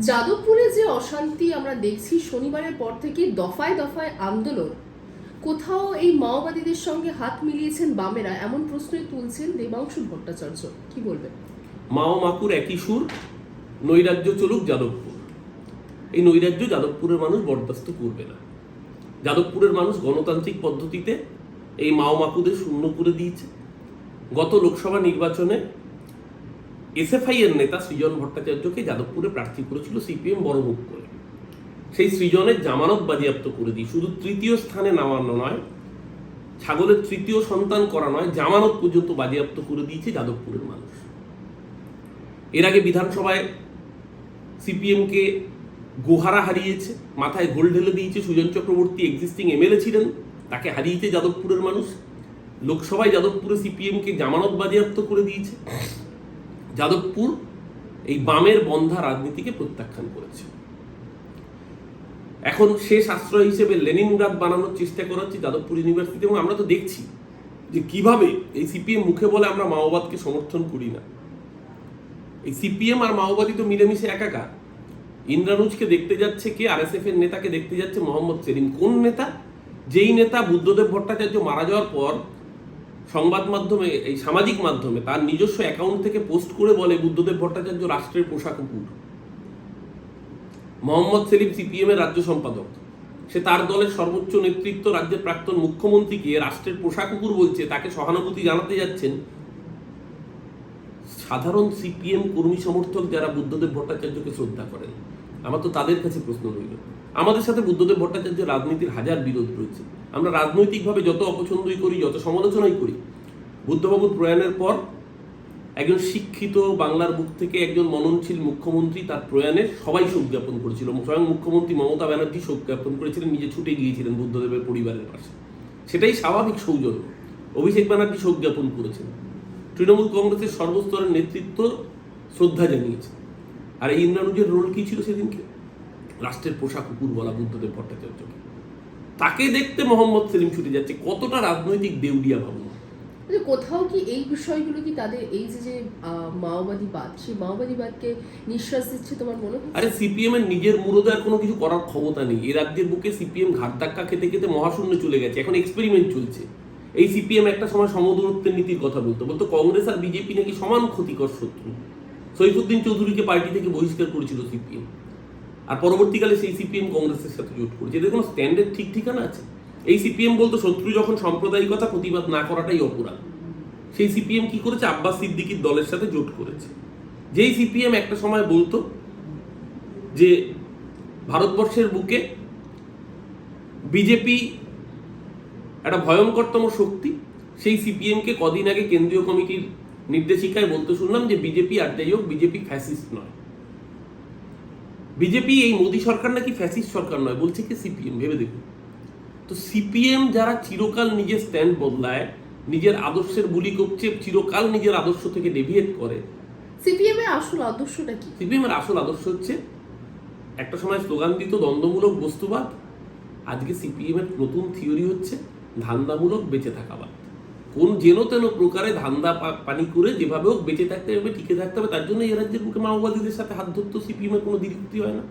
যাদবপুরে যে অশান্তি আমরা দেখছি শনিবারের পর থেকে দফায় দফায় আন্দোলন, কোথাও এই মাওবাদীদের সঙ্গে হাত মিলিয়েছেন বামেরা, এমন প্রশ্নই তুলছেন দেবাংশু ভট্টাচার্য। কি বলবেন? মাও মাকুর একই সুর, নৈরাজ্য চলুক যাদবপুর। এই নৈরাজ্য যাদবপুরের মানুষ বরদাস্ত করবে না। যাদবপুরের মানুষ গণতান্ত্রিক পদ্ধতিতে এই মাও মাকুদের শূন্য করে দিয়েছে। গত লোকসভা নির্বাচনে এসএফআই এর নেতা সৃজন ভট্টাচার্যকে যাদবপুরে প্রার্থী করেছিল সিপিএম বড় মুখ করে। সেই সৃজনের জামানত বাজেয়াপ্ত করে দিই শুধু তৃতীয় স্থানে নামানো নয়, ছাগলের তৃতীয় সন্তান করা নয়, জামানত পর্যন্ত বাজেয়াপ্ত করে দিয়েছে যাদবপুরের মানুষ। এর আগে বিধানসভায় সিপিএমকে গোহারা হারিয়েছে, মাথায় গোল ঢেলে দিয়েছে সুজন চক্রবর্তী এক্সিস্টিং এমএলএ ছিলেন, তাকে হারিয়েছে যাদবপুরের মানুষ। লোকসভায় যাদবপুরে সিপিএমকে জামানত বাজেয়াপ্ত করে দিয়েছে। যাদবপুর এই বামের বন্ধা রাজনীতিকে প্রত্যাখ্যান করেছে। এখন শেষ আশ্রয় হিসেবে লেনিন লেনিনগ্রাদ বানানোর চেষ্টা করা হচ্ছে যাদবপুর ইউনিভার্সিটি এবং আমরা তো দেখছি যে কীভাবে এই সিপিএম মুখে বলে আমরা মাওবাদকে সমর্থন করি না। এই সিপিএম আর মাওবাদী তো মিলেমিশে একাকার। ইন্দ্রানুজকে দেখতে যাচ্ছে কে আর আরএসএফ এর নেতাকে দেখতে যাচ্ছে মোহাম্মদ সেলিম। কোন নেতা? যেই নেতা বুদ্ধদেব ভট্টাচার্য মারা যাওয়ার পর সংবাদ মাধ্যমে, এই সামাজিক মাধ্যমে তার নিজস্ব অ্যাকাউন্ট থেকে পোস্ট করে বলে বুদ্ধদেব ভট্টাচার্য রাষ্ট্রের পোশাক কুকুর মোহাম্মদ সেলিম সিপিএম এর রাজ্য সম্পাদক। সে তার দলের সর্বোচ্চ নেতৃত্ব রাজ্যের প্রাক্তন মুখ্যমন্ত্রীকে রাষ্ট্রের পোশাক কুকুর বলছে, তাকে সহানুভূতি জানাতে যাচ্ছেন সাধারণ সিপিএম কর্মী সমর্থক যারা বুদ্ধদেব ভট্টাচার্যকে শ্রদ্ধা করেন। আমার তো তাদের কাছে প্রশ্ন রইল। আমাদের সাথে বুদ্ধদেব ভট্টাচার্যের রাজনীতির হাজার বিরোধ রয়েছে। আমরা রাজনৈতিকভাবে যত অপছন্দই করি, যত সমালোচনাই করি, বুদ্ধবাবুর প্রয়াণের পর একজন শিক্ষিত বাংলার বুক থেকে একজন মননশীল মুখ্যমন্ত্রী তার প্রয়াণের সবাই শোক জ্ঞাপন করেছিল। স্বয়ং মুখ্যমন্ত্রী মমতা ব্যানার্জি শোক জ্ঞাপন করেছিলেন, নিজে ছুটে গিয়েছিলেন বুদ্ধদেবের পরিবারের পাশে। সেটাই স্বাভাবিক সৌজন্য। অভিষেক ব্যানার্জি শোক জ্ঞাপন করেছেন। তৃণমূল কংগ্রেসের সর্বস্তরের নেতৃত্ব শ্রদ্ধা জানিয়েছে আর এই ইন্দ্রানুজের রোল কী ছিল সেদিনকে? রাষ্ট্রের পোশাক কুকুর বলা বুদ্ধদেব ভট্টাচার্যকে। তাকে দেখতে মোহাম্মদ সেলিম ছুটে যাচ্ছে কতটা রাজনৈতিক দেউলিয়া ভাবনা। কোথাও কি এই বিষয়গুলো কি তাদের এই যে যে মাওবাদীবাদ সেই মাওবাদীবাদকে নিঃশ্বাস দিচ্ছে তোমার মনে হয় আরে সিপিএম এর নিজের মুরদার কোনো কিছু করার ক্ষমতা নেই। এই রাজ্যের বুকে সিপিএম ঘাট ধাক্কা খেতে খেতে মহাশূন্য চলে গেছে। এখন এক্সপেরিমেন্ট চলছে। এই সিপিএম একটা সময় সমদূরত্বের নীতির কথা বলতো। বলতো কংগ্রেস আর বিজেপি নাকি সমান ক্ষতিকর শত্রু। সৈফুদ্দিন চৌধুরীকে পার্টি থেকে বহিষ্কার করেছিল সিপিএম। আর পরবর্তীকালে সেই সিপিএম কংগ্রেসের সাথে জোট করেছে। এদের কোনো স্ট্যান্ডার্ড ঠিক ঠিকানা আছে? এই সিপিএম বলতো শত্রু যখন সাম্প্রদায়িকতা প্রতিবাদ না করাটাই অপরাধ। সেই সিপিএম কি করেছে? আব্বাস সিদ্দিকির দলের সাথে জোট করেছে। যেই সিপিএম একটা সময় বলতো যে, ভারতবর্ষের বুকে বিজেপি একটা ভয়ঙ্করতম শক্তি, সেই সিপিএমকে কদিন আগে কেন্দ্রীয় কমিটির নির্দেশিকায় বলতে শুনলাম যে, বিজেপি আর যাই হোক, বিজেপি ফ্যাসিস্ট নয়। বিজেপি এই মোদী সরকার নাকি ফ্যাসিস্ট সরকার নয় বলছে কি সিপিএম ভেবে দেখুন। তো সিপিএম যারা চিরকাল নিজের স্ট্যান্ড বদলায় নিজের আদর্শের বুলি করছে চিরকাল নিজের আদর্শ থেকে ডেভিয়েট করে সিপিএম এর আসল আদর্শটা কি? সিপিএম এর আসল আদর্শ হচ্ছে একটা সময় স্লোগান দিত দ্বন্দ্বমূলক বস্তুবাদ আজকে সিপিএম এর নতুন থিওরি হচ্ছে ধান্দামূলক বেঁচে থাকাবাদ কোন যেন তেন প্রকারে ধান্দা পানি করে যেভাবে হোক বেঁচে থাকতে হবে, টিকে থাকতে হবে, তার জন্য এই রাজ্যের বুকে মাওবাদীদের সাথে হাত ধরতো সিপিএম এর কোনো দ্বিরুক্তি হয় না।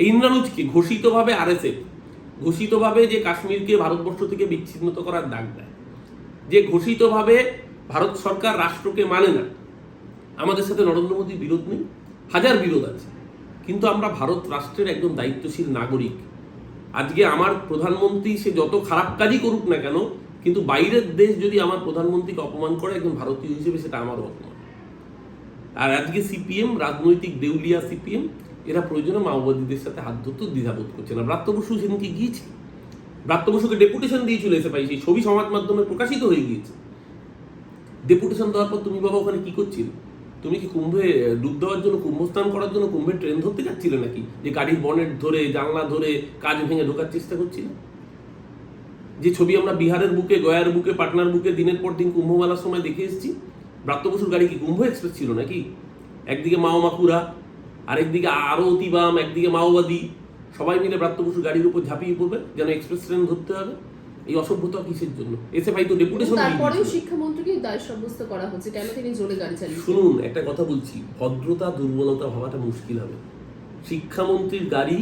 এই ইন্দ্রানুজকে ঘোষিতভাবে আরএসএফ, ঘোষিতভাবে যে কাশ্মীরকে ভারতবর্ষ থেকে বিচ্ছিন্নত করার ডাক দেয়, যে ঘোষিতভাবে ভারত সরকার রাষ্ট্রকে মানে না, আমাদের সাথে নরেন্দ্র মোদীর বিরোধ নেই, হাজার বিরোধ আছে, কিন্তু আমরা ভারত রাষ্ট্রের একজন দায়িত্বশীল নাগরিক। আজকে আমার প্রধানমন্ত্রী সে যত খারাপ কাজই করুক না কেন কিন্তু বাইরের দেশ যদি আমার প্রধানমন্ত্রীকে অপমান করে, একজন ভারতীয় হিসেবে সেটা আমারও অপমান। আর আজকে সিপিএম, রাজনৈতিক দেউলিয়া সিপিএম, এরা প্রয়োজনে মাওবাদীদের সাথে হাত ধরতে দ্বিধাবোধ করছে না। ব্রাত্য বসু সেদিনকে গিয়েছে। ব্রাত্য বসুকে ডেপুটেশন দিয়েছিল এসে পাই সেই ছবি সমাজ মাধ্যমে প্রকাশিত হয়ে গিয়েছে। ডেপুটেশন দেওয়ার পর তুমি বাবা ওখানে কি করছিলে? তুমি কি কুম্ভে ডুব দেওয়ার জন্য কুম্ভ স্নান করার জন্য কুম্ভের ট্রেন ধরতে যাচ্ছিলে নাকি? যে গাড়ির বনেট ধরে, জানলা ধরে কাজ ভেঙে ঢোকার চেষ্টা করছিলে? যে ছবি আমরা বিহারের বুকে গয়ার বুকে পাটনার বুকে দিনের পর দিন কুম্ভ মেলার সময় দেখে এসেছি ব্রাত্য বসুর গাড়ি কি কুম্ভ এক্সপ্রেস ছিল নাকি? একদিকে মাও মাকুরা আরেকদিকে আরও অতিবাম একদিকে মাওবাদী সবাই মিলে ব্রাত্য বসুর গাড়ির উপর ঝাঁপিয়ে পড়বে যেন এক্সপ্রেস ট্রেন ধরতে হবে। এই অসভ্যতা কিসের জন্য? এসে ভাই তো ডেপুটেশন তারপরেও শিক্ষামন্ত্রীকে দায় সাব্যস্ত করা হচ্ছে কেন তিনি জোরে গাড়ি চালিয়েছেন শুনুন একটা কথা বলছি ভদ্রতা দুর্বলতা ভাবাটা মুশকিল হবে। শিক্ষামন্ত্রীর গাড়ি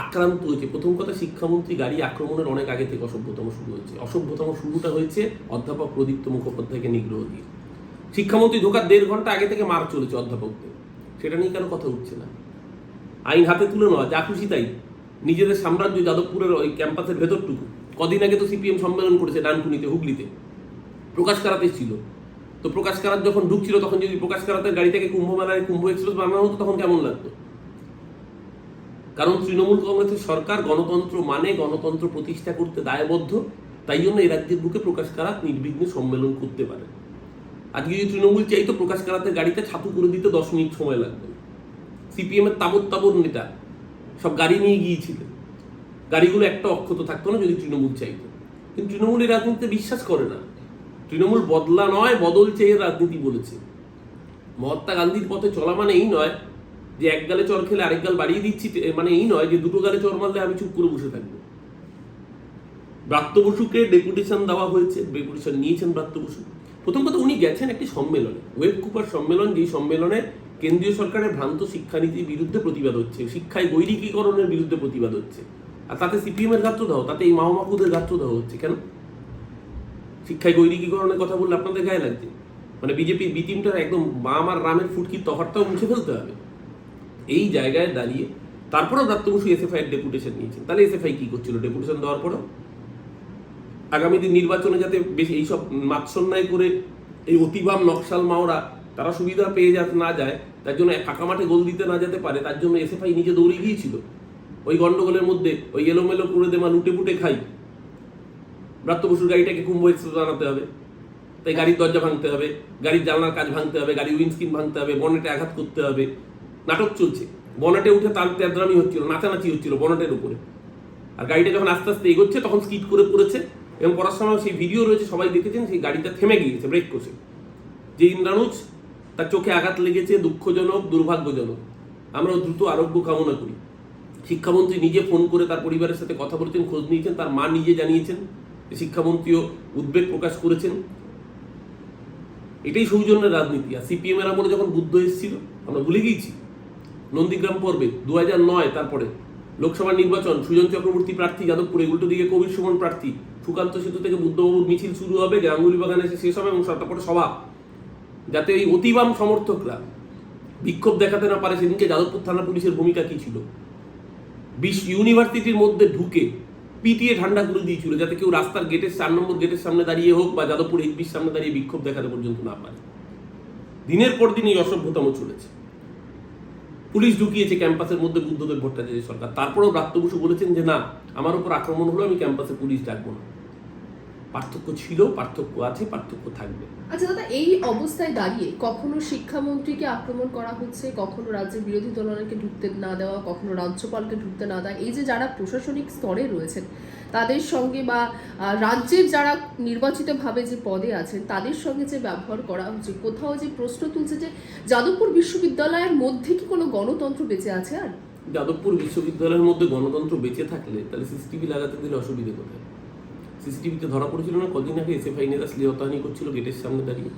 আক্রান্ত হয়েছে। প্রথম কথা, শিক্ষামন্ত্রী গাড়ি আক্রমণের অনেক আগে থেকে অসভ্যতম শুরু হয়েছে। অসভ্যতম শুরুটা হয়েছে অধ্যাপক প্রদীপ্ত মুখোপাধ্যায়কে নিগ্রহ দিয়ে। শিক্ষামন্ত্রী ঢোকার দেড় ঘণ্টা আগে থেকে মার চলেছে অধ্যাপকদের। সেটা নিয়ে কেন কথা উঠছে না? আইন হাতে তুলে নেওয়া, যা খুশি তাই। নিজেদের সাম্রাজ্য যাদবপুরের ওই ক্যাম্পাসের ভেতরটুকু। কদিন আগে তো সিপিএম সম্মেলন করেছে ডানকুনিতে, হুগলিতে। প্রকাশ কারাতে ছিল তো প্রকাশ কারাত যখন ঢুকছিল, তখন যদি প্রকাশ কারাতের গাড়ি থেকে কুম্ভ মেলায় কুম্ভ এক্সপ্রেস বানানো হতো, তখন কেমন লাগতো? কারণ তৃণমূল কংগ্রেসের সরকার গণতন্ত্র মানে গণতন্ত্র প্রতিষ্ঠা করতে দায়বদ্ধ, তাই জন্য এই রাজ্যের বুকে প্রকাশ কারাত নির্বিঘ্নে সম্মেলন করতে পারে। আজকে যদি তৃণমূল চাইতো প্রকাশ কারাতের গাড়িতে ছাতু করে দিতে দশ মিনিট সময় লাগবে সিপিএম এর তাবর তাবর নেতা সব গাড়ি নিয়ে গিয়েছিলেন গাড়িগুলো একটা অক্ষত থাকতো না যদি তৃণমূল চাইতো। কিন্তু তৃণমূল এই রাজনীতিতে বিশ্বাস করে না। তৃণমূল বদলা নয় বদল চেয়ে রাজনীতি বলেছে। মহাত্মা গান্ধীর পথে চলা মানে এই নয় যে এক গালে চর খেলে আরেক গাল বাড়িয়ে দিচ্ছি মানে এই নয় যে দুটো গালে চর মারলে আমি চুপ করে বসে থাকব। ব্রাত্য বসুকে ডেপুটেশন দেওয়া হয়েছে, ডেপুটেশন নিয়েছেন ব্রাত্য বসু। প্রথম কথা, উনি গেছেন একটি সম্মেলনে। ওয়েব কুপার সম্মেলন, যেই সম্মেলনে কেন্দ্রীয় সরকারের ভ্রান্ত শিক্ষানীতির বিরুদ্ধে প্রতিবাদ হচ্ছে, শিক্ষায় গৈরিকীকরণের বিরুদ্ধে প্রতিবাদ হচ্ছে। আর তাতে সিপিএম এর গাত্রদাহ তাতে এই মাহমাকুদের গাত্রদাহ হচ্ছে, কেন? শিক্ষায় গৈরিকীকরণের কথা বললে আপনাদের গায়ে লাগছে? মানে বিজেপির বি টিমটার একদম মা আমার রামের ফুটকির তফাতটাও মুছে ফেলতে হবে। এই জায়গায় দাঁড়িয়ে তারপরেও দত্ত বসু এসএফআই এর ডেপুটেশন নিয়েছেন তাহলে এসএফআই কি করছিল? ডেপুটেশন দেওয়ার পরেও? আগামী দিন নির্বাচনে যাতে বেশি এইসব মাৎসন্যায় করে এই অতিবাম নকশাল মাওরা তারা সুবিধা পেয়ে যা না যায়, তার জন্য ফাঁকা মাঠে গোল দিতে না যেতে পারে, তার জন্য এসএফআই নিজে দৌড়ে গিয়েছিল। ওই গন্ডগোলের মধ্যে ওই এলোমেলো করে দেমা লুটে পুটে খাই। ব্রাত্য বসুর গাড়িটাকে কুম্ভ এক্সপ্রেস বানাতে হবে। তাই গাড়ির দরজা ভাঙতে হবে, গাড়ির জানলার কাজ ভাঙতে হবে, গাড়ির উইন্ডস্ক্রিন ভাঙতে হবে, বনেটে আঘাত করতে হবে। নাটক চলছে। বনেটে উঠে তার তেদ্রামি হচ্ছিল, নাচানাচি হচ্ছিল বনেটের উপরে। আর গাড়িটা যখন আস্তে আস্তে এগোচ্ছে, তখন স্কিড করে পড়েছে এবং পড়ার সময় সেই ভিডিও রয়েছে, সবাই দেখেছেন, সেই গাড়িটা থেমে গিয়েছে, ব্রেক কষে যে ইন্দ্রানুজ, তার চোখে আঘাত লেগেছে, দুঃখজনক, দুর্ভাগ্যজনক। আমরা দ্রুত আরোগ্য কামনা করি। শিক্ষামন্ত্রী নিজে ফোন করে তার পরিবারের সাথে কথা বলেছেন, খোঁজ নিয়েছেন, তার মা নিজে জানিয়েছেন শিক্ষামন্ত্রীও উদ্বেগ প্রকাশ করেছেন। এটাই সৌজন্যের রাজনীতি। আর সিপিএম এর আমলে যখন বুদ্ধ এসেছিল, আমরা ভুলে গিয়েছি। নন্দীগ্রাম পর্বে দু নয়, তারপরে লোকসভা নির্বাচন, সুজন চক্রবর্তী প্রার্থী, যাদবপুরে উল্টো দিকে কবির সুমন প্রার্থী, সুকান্ত সেতু থেকে বুদ্ধবাবুর মিছিল শুরু হবে, গাঙ্গুলি বাগানে এসে শেষ হবে এবং তারপরে সভা। যাতে এই অতিবাম সমর্থকরা বিক্ষোভ দেখাতে না পারে সেদিনকে যাদবপুর থানা পুলিশের ভূমিকা কি ছিল? বিশ ইউনিভার্সিটির মধ্যে ঢুকে পিটিয়ে ঠান্ডা করে দিয়েছিল, যাতে কেউ রাস্তার গেটের চার নম্বর গেটের সামনে দাঁড়িয়ে হোক বা যাদবপুর এইচবির সামনে দাঁড়িয়ে বিক্ষোভ দেখাতে পর্যন্ত না পারে। দিনের পর দিন এই অসভ্যতম চলেছে। পুলিশ ঢুকিয়েছে ক্যাম্পাসের মধ্যে বুদ্ধদেব ভট্টাচার্য সরকার। তারপরেও ব্রাত্য বসু বলেছেন যে, না, আমার উপর আক্রমণ হলো আমি ক্যাম্পাসে পুলিশ ডাকবো না। পার্থক্য ছিল, পার্থক্য আছে, পার্থক্য থাকবে। আচ্ছা দাদা, এই অবস্থায় দাঁড়িয়ে কখনো শিক্ষামন্ত্রীকে আক্রমণ করা হচ্ছে? কখনো রাজ্যের বিরোধী দলনেতাকে ঢুকতে না দেওয়া? কখনো রাজ্যপালকে ঢুকতে না দেওয়া? এই যে যারা প্রশাসনিক স্তরে রয়েছেন তাদের সঙ্গে বা রাজ্যের যারা নির্বাচিতভাবে যে পদে আছেন, তাদের সঙ্গে যে ব্যবহার করা হচ্ছে, কোথাও যে প্রশ্ন তুলছে যে যাদবপুর বিশ্ববিদ্যালয়ের মধ্যে কি কোনো গণতন্ত্র বেঁচে আছে আর? যাদবপুর বিশ্ববিদ্যালয়ের মধ্যে গণতন্ত্র বেঁচে থাকলে তাহলে সিসিটিভি লাগাতে দিলে অসুবিধে কোথায়? সিসিটিভিতে ধরা পড়েছিল না? কদিন আগে এসএফআই নেতা শ্লীলতাহানি করছিল গেটের সামনে দাঁড়িয়ে।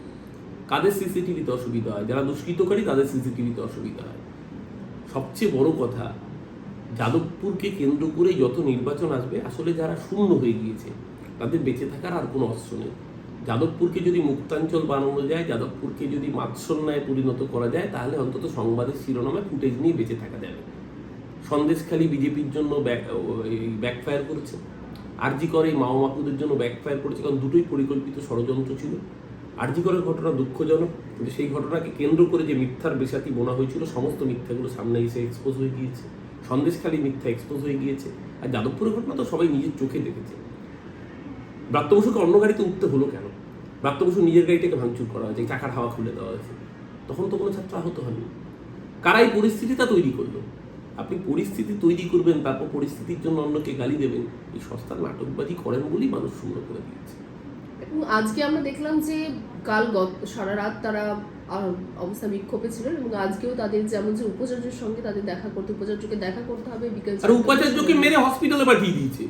কাদের সিসিটিভিতে অসুবিধা হয়? যারা দুষ্কৃতকারী তাদের সিসিটিভিতে অসুবিধা হয়। সবচেয়ে বড় কথা যাদবপুরকে কেন্দ্র করে যত নির্বাচন আসবে, আসলে যারা শূন্য হয়ে গিয়েছে, তাদের বেঁচে থাকার আর কোনো অস্ত্র নেই। যাদবপুরকে যদি মুক্তাঞ্চল বানানো যায়, যাদবপুরকে যদি মাৎসন্যায় পরিণত করা যায়, তাহলে অন্তত সংবাদের শিরোনামে ফুটেজ নিয়ে বেঁচে থাকা যাবে। সন্দেশখালী বিজেপির জন্য ব্যাকফায়ার করেছে। আরজি করে এই মাওমাকুদের জন্য ব্যাকফায়ার করেছে, কারণ দুটোই পরিকল্পিত ষড়যন্ত্র ছিল। আরজি করের ঘটনা দুঃখজনক যে সেই ঘটনাকে কেন্দ্র করে যে মিথ্যার বেসাতি বোনা হয়েছিল, সমস্ত মিথ্যাগুলো সামনে এসে এক্সপোজ হয়ে গিয়েছে। সন্দেশখালী মিথ্যা এক্সপোজ হয়ে গিয়েছে। আর যাদবপুরের ঘটনা তো সবাই নিজের চোখে দেখেছে। ব্রাত্য বসুকে অন্য গাড়িতে উঠতে হলো কেন? ব্রাত্য বসু নিজের গাড়িটাকে ভাঙচুর করা হয়েছে, চাকার হাওয়া খুলে দেওয়া হয়েছে। তখন তো কোনো ছাত্র আহত হয়নি কারা এই পরিস্থিতিটা তৈরি করল? আপনি পরিস্থিতি তৈরি করবেন, তারপর পরিস্থিতির জন্য অন্যকে গালি দেবেন। এই সস্তার নাটকবাজি করেন বলেই মানুষ শূন্য করে দিয়েছে। এবং আজকে আমরা দেখলাম যে কাল সারা রাত তারা অবস্থা বিক্ষোভে ছিলেন এবং আজকেও তাদের যেমন যে উপাচার্যের সঙ্গে তাদের দেখা করতে, উপাচার্যকে দেখা করতে হবে, বিকেল আর উপাচার্যকে মেরে হসপিটালে পাঠিয়ে দিয়েছে।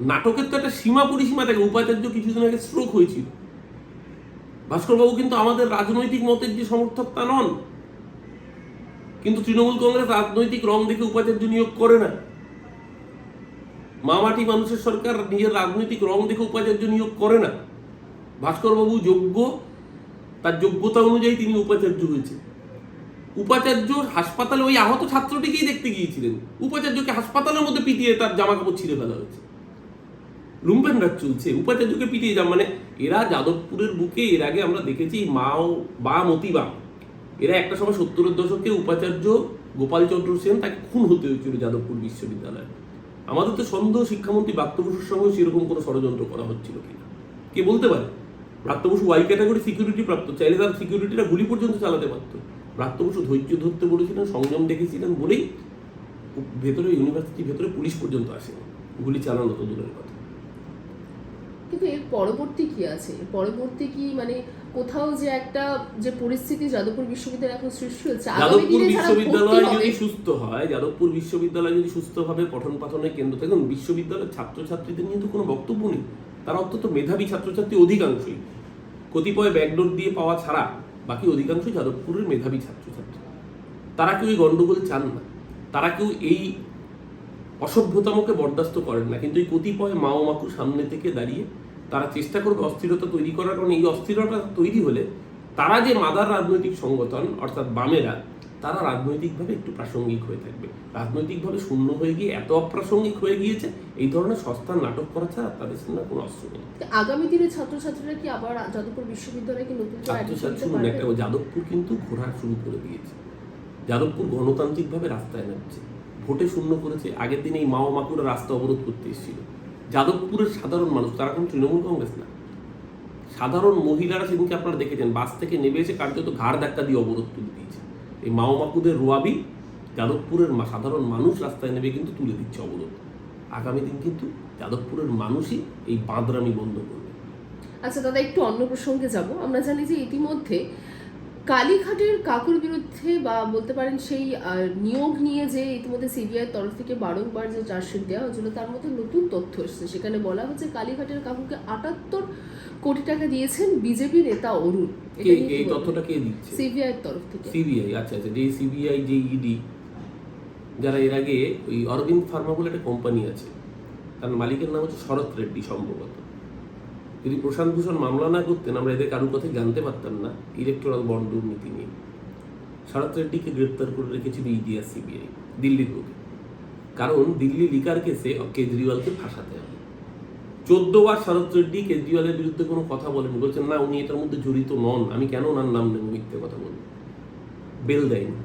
নাটকের তো একটা সীমা পরিসীমা থাকে, উপাচার্য কিছুদিন আগে স্ট্রোক হয়েছিল। ভাস্করবাবু কিন্তু আমাদের রাজনৈতিক মতের যে সমর্থক তা নন। কিন্তু তৃণমূল কংগ্রেস রাজনৈতিক রং দেখে উপাচার্য নিয়োগ করে না। মামাটি মানুষের সরকার নিজের রাজনৈতিক রং দেখে উপাচার্য নিয়োগ করে না। ভাস্করবাবু যোগ্য তার যোগ্যতা অনুযায়ী তিনি উপাচার্য হয়েছে উপাচার্য হাসপাতালে, ওই আহত ছাত্রটিকেই দেখতে গিয়েছিলেন। উপাচার্যকে হাসপাতালের মধ্যে পিটিয়ে তার জামা কাপড় ছিঁড়ে ফেলা হয়েছে। লুম্পেন রাজ চলছে। উপাচার্যকে পিটিয়ে যান মানে এরা যাদবপুরের বুকে, এর আগে আমরা দেখেছি মাও বাম অতি বাম এরা একটা সময় সত্তরের দশকে উপাচার্য গোপালচন্দ্র সেন তাকে খুন হতে হয়েছিল যাদবপুর বিশ্ববিদ্যালয়ে। আমাদের তো সন্দেহ শিক্ষামন্ত্রী ব্রাত্য বসুর সঙ্গে সেরকম কোনো ষড়যন্ত্র করা হচ্ছিল কিনা। কে বলতে পারে? Bratya Basu Y category security প্রাপ্ত। চাইলে তার সিকিউরিটিরা গুলি পর্যন্ত চালাতে পারত। ব্রাত্য বসু ধৈর্য ধরতে বলেছিলেন সংযম দেখেছিলেন বলেই ভেতরে ইউনিভার্সিটির ভেতরে পুলিশ পর্যন্ত আসেনি। গুলি চালানো তো দূরের কথা। কিন্তু এর পরবর্তী কি আছে? পরবর্তী কি মানে কোথাও যে একটা যে পরিস্থিতি যাদবপুর বিশ্ববিদ্যালয় এখন সৃষ্টি হচ্ছে যাদবপুর বিশ্ববিদ্যালয় যদি সুস্থ হয় যাদবপুর বিশ্ববিদ্যালয় যদি সুস্থভাবে পঠন পাঠনের কেন্দ্র থাকে বিশ্ববিদ্যালয়ের ছাত্রছাত্রীদের নিয়ে তো কোনো বক্তব্য নেই। তারা অত্যন্ত মেধাবী ছাত্রছাত্রী অধিকাংশই কতিপয় ব্যাকডোর দিয়ে পাওয়া ছাড়া বাকি অধিকাংশই যাদবপুরের মেধাবী ছাত্রছাত্রী। তারা কেউ এই গন্ডগোল চান না। তারা কেউ এই অসভ্যতামকে বরদাস্ত করেন না। কিন্তু এই কতিপয় মাও মাকু সামনে থেকে দাঁড়িয়ে তারা চেষ্টা করবে অস্থিরতা তৈরি করার। কারণ এই অস্থিরতা তৈরি হলে তারা যে মাদার রাজনৈতিক সংগঠন, অর্থাৎ বামেরা তারা রাজনৈতিকভাবে একটু প্রাসঙ্গিক হয়ে থাকবে। রাজনৈতিকভাবে শূন্য হয়ে গিয়ে এত অপ্রাসঙ্গিক হয়ে গিয়েছে এই ধরনের সস্তার নাটক করা ছাড়া তাদের সামনে কোনো অস্ত্র নেই। আগামী দিনে ছাত্রছাত্রীরা কি আবার যাদবপুর বিশ্ববিদ্যালয়ে কি নতুন ছাত্রছাত্রী নিতে একটা যাদবপুর কিন্তু ঘোরা শুরু করে দিয়েছে। যাদবপুর গণতান্ত্রিকভাবে রাস্তায় নামছে। ভোটে শূন্য করেছে। আগের দিন এই মাও মাকুরা রাস্তা অবরোধ করতে এসেছিল। যাদবপুরের সাধারণ মানুষ তারা কোনো তৃণমূল কংগ্রেস না। সাধারণ মহিলারা সেদিনকে আপনারা দেখেছেন বাস থেকে নেমে এসে কার্যত ঘাড় ধাক্কা দিয়ে অবরোধ তুলে দিয়েছে। এই মাও মাকুদের রোয়াবি, যাদবপুরের সাধারণ মানুষ রাস্তায় নেমে কিন্তু তুলে দিচ্ছে অবরোধ। আগামী দিন কিন্তু যাদবপুরের মানুষই এই বাঁদরামি বন্ধ করবে। আচ্ছা দাদা, একটু অন্য প্রসঙ্গে যাব। আমরা জানি যে ইতিমধ্যে কালীঘাটের কাকুর বিরুদ্ধে বা বলতে পারেন সেই নিয়োগ নিয়ে যে ইতিমধ্যে সিবিআই তরফ থেকে বারংবার যে চার্জশিট দেওয়া হয়েছিল তার মধ্যে নতুন তথ্য এসেছে। সেখানে বলা হচ্ছে কালীঘাটের কাকুকে আটাত্তর কোটি টাকা দিয়েছেন বিজেপি নেতা অরুণ। এই তথ্যটা কে দিচ্ছে? সিবিআই তরফ থেকে। সিবিআই আচ্ছা আচ্ছা যে সিবিআই যে ইডি যারা এর আগে ওই অরবিন্দ ফার্মা বলে একটা কোম্পানি আছে তার মালিকের নাম হচ্ছে শরৎ রেড্ডি সম্ভবত। যদি প্রশান্ত ভূষণ মামলা না করতেন, আমরা এদের কারোর কথাই জানতে পারতাম না। ইলেকট্রাল বন্ড দুর্নীতি নিয়ে। শরৎ রেড্ডিকে গ্রেপ্তার করে রেখেছিল ইডি আর সিবিআই, দিল্লির বুকে। কারণ দিল্লি লিকার কেসে কেজরিওয়ালকে ফাঁসাতে হবে। চোদ্দ বার শরৎ রেড্ডি কেজরিওয়ালের বিরুদ্ধে কোনো কথা বলেন। বলছেন, না, উনি এটার মধ্যে জড়িত নন। আমি কেন ওনার নাম নেব মিথ্যে কথা বলি বেল দেয়নি।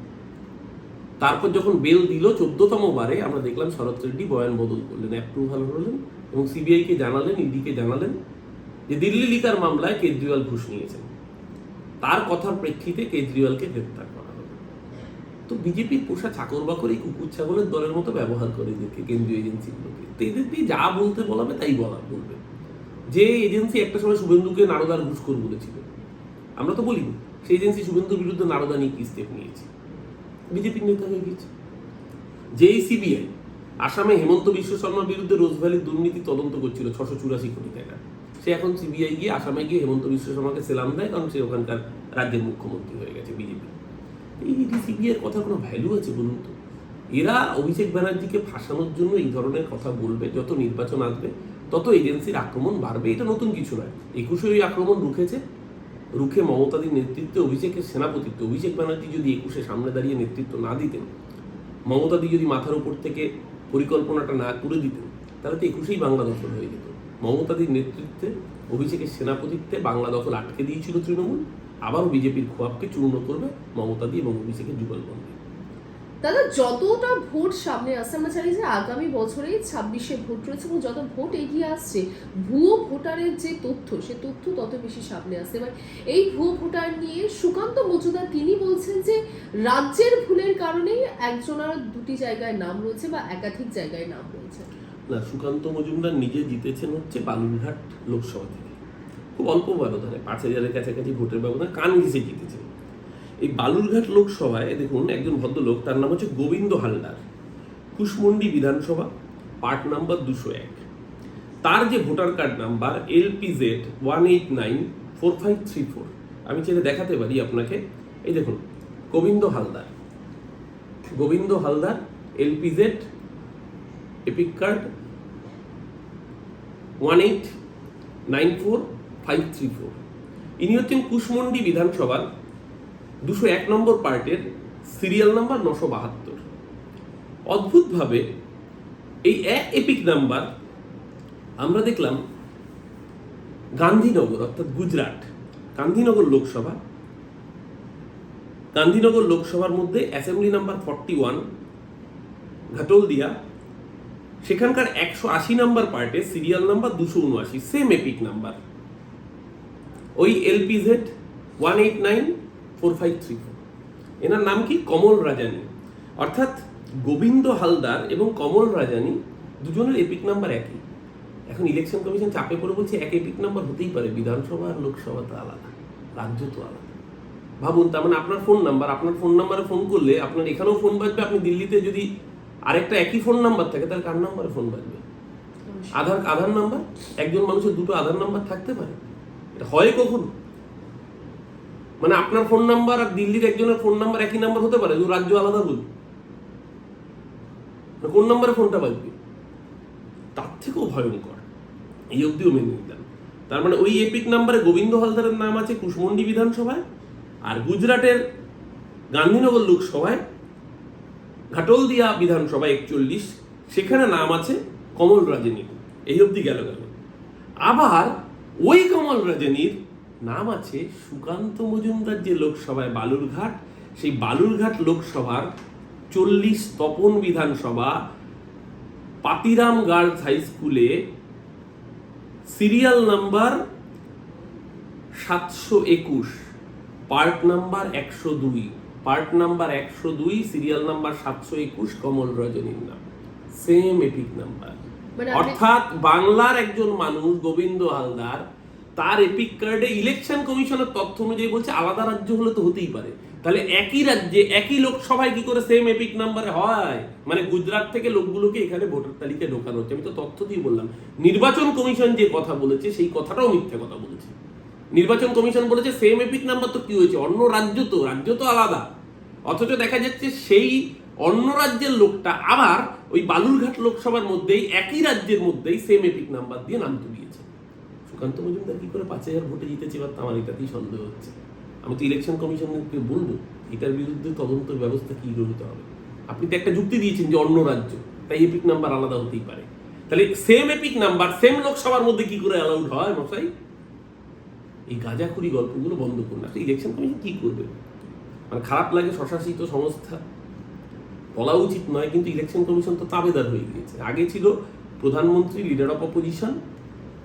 তারপর যখন বেল দিল চোদ্দতম বারে, আমরা দেখলাম শরৎ রেড্ডি বয়ান বদল করলেন অ্যাপ্রুভাল হলেন এবং সিবিআইকে জানালেন, ইডিকে জানালেন। যে দিল্লি লিকার মামলায় কেজরিওয়াল ঘুষ নিয়েছেন। তার কথার প্রেক্ষিতে কেজরিওয়ালকে গ্রেপ্তার করা হলো। তো বিজেপির পোষা চাকর বাকর কুকুর ছাগলের দলের মতো ব্যবহার করে এদেরকে কেন্দ্রীয় এজেন্সিগুলোকে তো এদের দিয়ে যা বলতে বলাবে তাই বলা বলবে। যে এজেন্সি একটা সময় শুভেন্দুকে নারদার ঘুষখোর বলেছিল। আমরা তো বলিনি, সেই এজেন্সি শুভেন্দুর বিরুদ্ধে নারদা নিয়ে কি স্টেপ নিয়েছে? বিজেপির নেতা হয়ে গেছে যেই সিবিআই, আসামে হেমন্ত বিশ্ব শর্মার বিরুদ্ধে রোজভ্যালির দুর্নীতি তদন্ত করছিল ছশো চুরাশি কোটি টাকা। সে এখন সিবিআই গিয়ে, আসামে গিয়ে হেমন্ত বিশ্ব শর্মাকে সেলাম দেয়, কারণ সে ওখানকার রাজ্যের মুখ্যমন্ত্রী হয়ে গেছে, বিজেপি। এই সিবিআই কথা কোনো ভ্যালু আছে বলুন তো? এরা অভিষেক ব্যানার্জিকে ফাঁসানোর জন্য এই ধরনের কথা বলবে, যত নির্বাচন আসবে, তত এজেন্সির আক্রমণ বাড়বে। এটা নতুন কিছু নয়। একুশে ওই আক্রমণ রুখেছে। রুখে মমতাদির নেতৃত্বে অভিষেকের সেনাপতিত্ব অভিষেক ব্যানার্জি যদি একুশে সামনে দাঁড়িয়ে নেতৃত্ব না দিতেন, মমতাদি যদি মাথার উপর থেকে পরিকল্পনাটা না করে দিতেন, তাহলে তো একুশেই বাংলা দখল হয়ে যেত। মমতাদির নেতৃত্বে, অভিষেকের সেনাপতিত্বে বাংলা দখল আটকে দিয়েছিল তৃণমূল, আবারও বিজেপির খোয়াবকে চূর্ণ করবে মমতাদি এবং অভিষেকের যুগলবন্দী দাদা, যতটা ভোট সামনে আসছে, আমরা জানি যে আগামী বছরেই ছাব্বিশে ভোট রয়েছে এবং যত ভোট এগিয়ে আসছে, ভুয়ো ভোটারের যে তথ্য, সে তথ্য তত বেশি সামনে আসছে। এবার এই ভুয়ো ভোটার নিয়ে সুকান্ত মজুমদার, তিনি বলছেন যে রাজ্যের ভুলের কারণেই একজনের দুটি জায়গায় নাম রয়েছে বা একাধিক জায়গায় নাম রয়েছে। না, সুকান্ত মজুমদার নিজে জিতেছেন হচ্ছে বালুরঘাট লোকসভা থেকে। খুব অল্প ব্যবধানে পাঁচ হাজারের কাছাকাছি ভোটের ব্যবধানে কান ঘিসে জিতেছেন। এই বালুরঘাট লোকসভায় দেখুন, একজন ভদ্রলোক, তার নাম হচ্ছে গোবিন্দ হালদার। কুশমন্ডি বিধানসভা, পার্ট নাম্বার দুশো এক। তার যে voter card number LP Z one eight nine four five three four. আমি চাইলে দেখাতে পারি আপনাকে। এই দেখুন, Gobinda Haldar. Gobinda Haldar, LPZ EPIC card one eight nine four five three four ইনি হচ্ছেন কুশমন্ডি বিধানসভার দুশো এক নম্বর পার্টের সিরিয়াল নাম্বার নশো বাহাত্তর। অদ্ভুতভাবে এই এক এপিক নাম্বার আমরা দেখলাম গান্ধীনগর, অর্থাৎ গুজরাট, গান্ধীনগর লোকসভা। গান্ধীনগর লোকসভার মধ্যে assembly number forty one Ghatladia সেখানকার একশো আশি নাম্বার পার্টে সিরিয়াল নাম্বার দুশো উনআশি সেম এপিক নাম্বার। ওই LPZ one eight nine four five three four. এনার নাম কি? কমল রাজানি। অর্থাৎ গোবিন্দ হালদার এবং কমল রাজানি দুজনের এপিক নাম্বার একই। এখন ইলেকশন কমিশন চাপে পড়ে বলছে এক এপিক নাম্বার হতেই পারে, বিধানসভা আর লোকসভা তো আলাদা, রাজ্য তো আলাদা। ভাবুন, তার মানে আপনার ফোন নাম্বার আপনার ফোন নাম্বারে ফোন করলে আপনার এখানেও ফোন বাজবে, আপনি দিল্লিতে যদি আরেকটা একই ফোন নাম্বার থাকে তার কার নাম্বারে ফোন বাজবে? আধার আধার নাম্বার একজন মানুষের দুটো আধার নাম্বার থাকতে পারে। এটা হয় কখন? মানে আপনার ফোন নাম্বার আর দিল্লির একজনের ফোন নাম্বার একই নাম্বার হতে পারে দু রাজ্য আলাদা বল। মানে কোন নাম্বারে ফোনটা বাজবে? তার থেকেও ভয়ঙ্কর। এই অবধিও মেনে নিতাম তার মানে ওই এপিক নাম্বারে গোবিন্দ হালদারের নাম আছে কুশমন্ডি বিধানসভায় আর গুজরাটের গান্ধীনগর লোকসভায় ঘাটলদিয়া বিধানসভা একচল্লিশ, সেখানে নাম আছে কমল রাজনীর এই অবধি গেল গেল আবার ওই কমল রাজনীর নাম আছে সুকান্ত মজুমদার যে লোকসভায় বালুরঘাট, সেই বালুরঘাট লোকসভার চল্লিশ তপন বিধানসভা পাতিরাম গার্লস হাই স্কুলে সিরিয়াল নাম্বার সাতশো একুশ, পার্ট নাম্বার একশো দুই। পার্ট নাম্বার একশো দুই সিরিয়াল নাম্বার সাতশো একুশ কমল রজনীর নাম সেম এপিক নাম্বার অর্থাৎ বাংলার একজন মানুষ গোবিন্দ হালদার তার এপিক কার্ডে ইলেকশন কমিশনের তথ্য অনুযায়ী বলছে আলাদা রাজ্য হলে তো হতেই পারে। তাহলে একই রাজ্যে একই লোকসভায় কি করে সেম এপিক নাম্বারে হয়? মানে গুজরাট থেকে লোকগুলোকে এখানে ভোটার তালিকায় ঢোকানো হচ্ছে। আমি তো তথ্য দিয়ে বললাম। নির্বাচন কমিশন যে কথা বলেছে সেই কথাটাও মিথ্যে কথা বলেছে। নির্বাচন কমিশন বলেছে সেম এপিক নাম্বার তো কি হয়েছে? অন্য রাজ্য তো রাজ্য তো আলাদা। অথচ দেখা যাচ্ছে সেই অন্য রাজ্যের লোকটা আবার ওই বালুরঘাট লোকসভার মধ্যেই, একই রাজ্যের মধ্যেই সেম এপিক নাম্বার দিয়ে নাম তুলিয়েছে। সুকান্ত মজুমদার কি করে পাঁচ হাজার ভোটে জিতেছে এবার আমার এটাতেই সন্দেহ হচ্ছে। আমি তো ইলেকশন কমিশনকে বলব, এটার বিরুদ্ধে তদন্তের ব্যবস্থা কি হতে হবে? আপনি তো একটা যুক্তি দিয়েছেন যে অন্য রাজ্য, তাই এপিক নাম্বার আলাদা হতেই পারে। তাহলে সেম এপিক নাম্বার সেম লোকসভার মধ্যে কি করে অ্যালাউড হয় মশাই? এই গাঁজাখুরি গল্পগুলো বন্ধ করুন। আসলে ইলেকশন কমিশন কী করবে মানে খারাপ লাগে স্বশাসিত সংস্থা। বলা উচিত নয়, কিন্তু ইলেকশন কমিশন তো তাবেদার হয়ে গিয়েছে। আগে ছিল প্রধানমন্ত্রী লিডার অফ অপোজিশন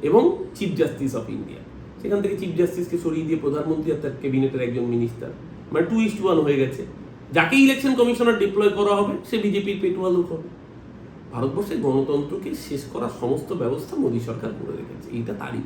এবং চিফ জাস্টিস অফ ইন্ডিয়া সেখান থেকে চিফ জাস্টিসকে সরিয়ে দিয়ে প্রধানমন্ত্রী আর তার ক্যাবিনেটের একজন মিনিস্টার মানে টু ইস্ট ওয়ান হয়ে গেছে। যাকে ইলেকশন কমিশনার ডিপ্লয় করা হবে, সে বিজেপির পেটুয়া লোক হবে ভারতবর্ষের গণতন্ত্রকে শেষ করার সমস্ত ব্যবস্থা মোদী সরকার করে রেখেছে। এইটা তারই